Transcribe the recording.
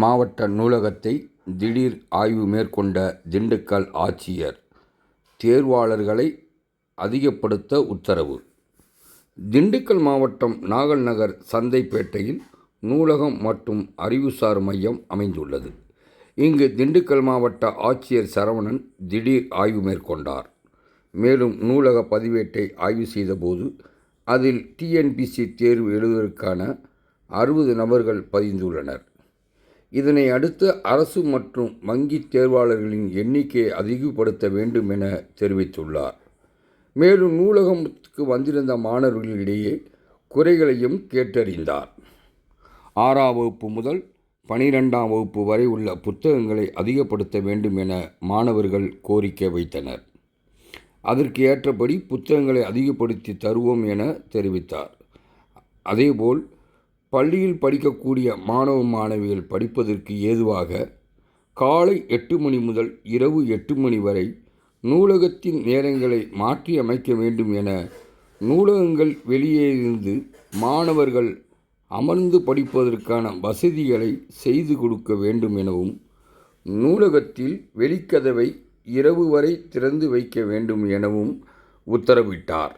மாவட்ட நூலகத்தை திடீர் ஆய்வு மேற்கொண்ட திண்டுக்கல் ஆட்சியர் தேர்வாளர்களை அதிகப்படுத்த உத்தரவு. திண்டுக்கல் மாவட்டம் நாகல் நகர் சந்தைப்பேட்டையில் நூலகம் மற்றும் அறிவுசார் மையம் அமைந்துள்ளது. இங்கு திண்டுக்கல் மாவட்ட ஆட்சியர் சரவணன் திடீர் ஆய்வு மேற்கொண்டார். மேலும் நூலக பதிவேட்டை ஆய்வு செய்தபோது அதில் டிஎன்பிசி தேர்வு எழுதுவதற்கான அறுபது நபர்கள் பதிந்துள்ளனர். இதனை அடுத்து அரசு மற்றும் வங்கி தேர்வாளர்களின் எண்ணிக்கையை அதிகப்படுத்த வேண்டும் என தெரிவித்துள்ளார். மேலும் நூலகத்துக்கு வந்திருந்த மாணவர்களிடையே குறைகளையும் கேட்டறிந்தார். ஆறாம் வகுப்பு முதல் பனிரெண்டாம் வகுப்பு வரை உள்ள புத்தகங்களை அதிகப்படுத்த வேண்டும் என மாணவர்கள் கோரிக்கை வைத்தனர். அதற்கு ஏற்றபடி புத்தகங்களை அதிகப்படுத்தி தருவோம் என தெரிவித்தார். அதேபோல் பள்ளியில் படிக்கக்கூடிய மாணவ மாணவிகள் படிப்பதற்கு ஏதுவாக காலை எட்டு மணி முதல் இரவு எட்டு மணி வரை நூலகத்தின் நேரங்களை மாற்றி அமைக்க வேண்டும் என நூலகங்கள் வெளியே இருந்து மாணவர்கள் அமர்ந்து படிப்பதற்கான வசதிகளை செய்து கொடுக்க வேண்டும் எனவும் நூலகத்தில் வெளிக்கதவை இரவு வரை திறந்து வைக்க வேண்டும் எனவும் உத்தரவிட்டார்.